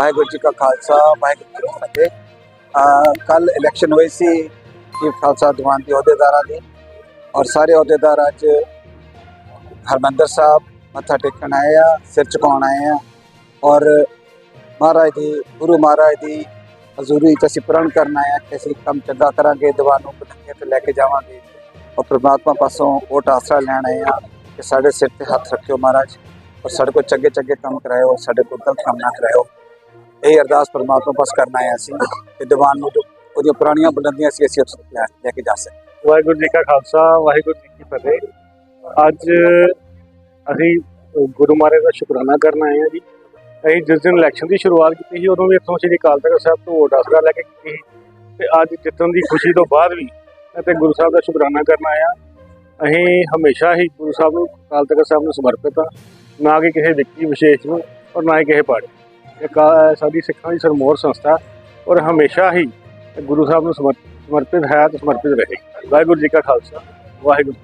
ਵਾਹਿਗੁਰੂ ਜੀ ਕਾ ਖਾਲਸਾ, ਵਾਹਿਗੁਰੂ ਜੀ ਕੀ ਫਤਿਹ। ਕੱਲ ਇਲੈਕਸ਼ਨ ਹੋਈ ਸੀ ਚੀਫ ਖਾਲਸਾ ਦੀਵਾਨ ਦੇ ਅਹੁਦੇਦਾਰਾਂ ਦੀ ਔਰ ਸਾਰੇ ਅਹੁਦੇਦਾਰ ਅੱਜ ਹਰਮੰਦਰ ਸਾਹਿਬ ਮੱਥਾ ਟੇਕਣ ਆਏ ਆ, ਸਿਰ ਝੁਕਾਉਣ ਆਏ ਆ ਔਰ ਮਹਾਰਾਜ ਦੀ, ਗੁਰੂ ਮਹਾਰਾਜ ਦੀ ਹਜ਼ੂਰੀ ਚ ਅਸੀਂ ਪ੍ਰਣ ਕਰਨ ਆਏ ਆ ਕਿ ਅਸੀਂ ਕੰਮ ਚੰਗਾ ਕਰਾਂਗੇ, ਦੀਵਾਨ ਨੂੰ ਬੁਲੰਦੀਆਂ ਤੇ ਲੈ ਕੇ ਜਾਵਾਂਗੇ ਔਰ ਪ੍ਰਮਾਤਮਾ ਪਾਸੋਂ ਵੋਟ ਆਸਰਾ ਲੈਣ ਆਏ ਆ ਕਿ ਸਾਡੇ ਸਿਰ ਤੇ ਹੱਥ ਰੱਖਿਓ ਮਹਾਰਾਜ ਔਰ ਸਾਡੇ ਕੋਲ ਚੰਗੇ ਚੰਗੇ ਕੰਮ ਕਰਾਇਓ, ਸਾਡੇ ਕੋਲ ਗਲਤ ਕੰਮ ਨਾ ਕਰਾਇਓ। ਇਹ ਅਰਦਾਸ ਪਰਮਾਤਮਾ ਪਾਸ ਕਰਨ ਆਏ ਹਾਂ ਅਸੀਂ ਕਿ ਦੀਵਾਨ ਨੂੰ ਜੋ ਉਹਦੀਆਂ ਪੁਰਾਣੀਆਂ ਬੁਲੰਦੀਆਂ ਸੀ, ਅਸੀਂ ਲੈ ਕੇ ਜਾ ਸਕੀਏ ਵਾਹਿਗੁਰੂ ਜੀ ਕਾ ਖਾਲਸਾ, ਵਾਹਿਗੁਰੂ ਜੀ ਕੀ ਫਤਿਹ। ਅੱਜ ਅਸੀਂ ਗੁਰੂ ਮਹਾਰਾਜ ਦਾ ਸ਼ੁਕਰਾਨਾ ਕਰਨ ਆਏ ਹਾਂ ਜੀ। ਅਸੀਂ ਜਿਸ ਦਿਨ ਇਲੈਕਸ਼ਨ ਦੀ ਸ਼ੁਰੂਆਤ ਕੀਤੀ ਸੀ, ਉਦੋਂ ਵੀ ਇੱਥੋਂ ਸ੍ਰੀ ਅਕਾਲ ਤਖਤ ਸਾਹਿਬ ਤੋਂ ਵੋਟ ਆਸਰਾ ਲੈ ਕੇ ਕੀਤੀ ਸੀ। ਤੇ ਅੱਜ ਜਿੱਤਣ ਦੀ ਖੁਸ਼ੀ ਤੋਂ ਬਾਅਦ ਵੀ ਅਤੇ ਗੁਰੂ ਸਾਹਿਬ ਦਾ ਸ਼ੁਕਰਾਨਾ ਕਰਨ ਆਇਆ। ਅਸੀਂ ਹਮੇਸ਼ਾ ਹੀ ਗੁਰੂ ਸਾਹਿਬ ਨੂੰ, ਅਕਾਲ ਤਖਤ ਸਾਹਿਬ ਨੂੰ ਸਮਰਪਿਤ ਹਾਂ। ਨਾ ਕਿ ਕਿਸੇ ਵਿਅਕਤੀ ਵਿਸ਼ੇਸ਼ ਨੂੰ, ਔਰ ਨਾ ਹੀ ਕਿਸੇ ਪਾਰਟੀ ਇੱਕ ਸਾਡੀ ਸਿੱਖਾਂ ਦੀ ਸਰਮੋਰ ਸੰਸਥਾ ਔਰ ਹਮੇਸ਼ਾ ਹੀ ਗੁਰੂ ਸਾਹਿਬ ਨੂੰ ਸਮਰ- ਸਮਰਪਿਤ ਹੈ ਤੇ ਸਮਰਪਿਤ ਰਹੇ। ਵਾਹਿਗੁਰੂ ਜੀ ਕਾ ਖਾਲਸਾ, ਵਾਹਿਗੁਰੂ